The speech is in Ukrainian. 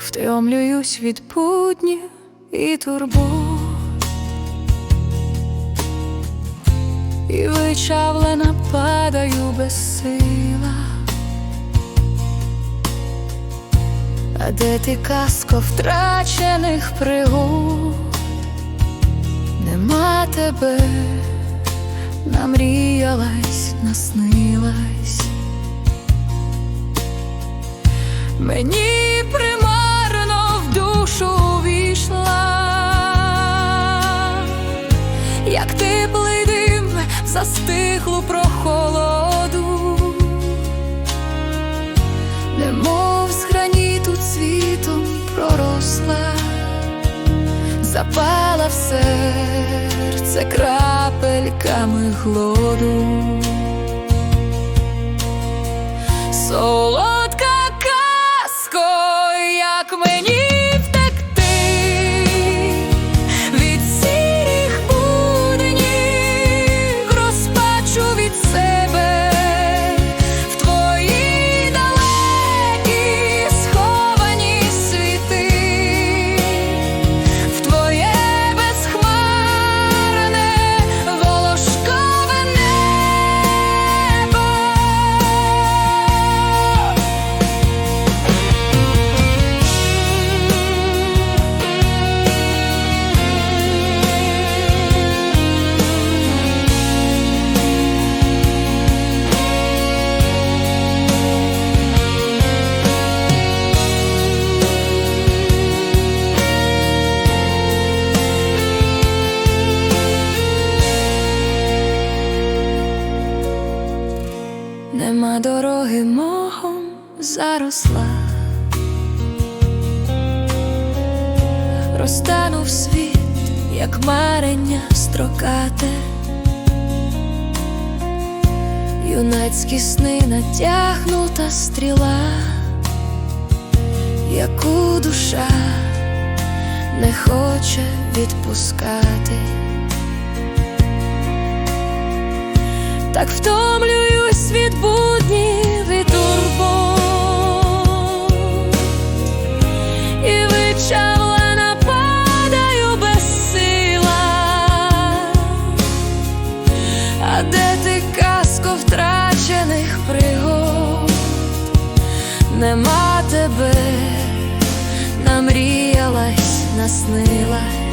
втомлююсь від буднів і турбот, і вичавлена падаю без сила. А де ти казко втрачених пригод? Нема тебе, намріялась, наснилась. Мені застиглу прохолоду, немов з граніту цвітом проросла, запала в серце крапельками глоду. Солодка Дороги мохом заросла, розтанув світ, як марення строкате, юнацькі сни натягнута стріла, яку душа не хоче відпускати. так втомлююсь від буднів нема тебе, намріялась, наснилась.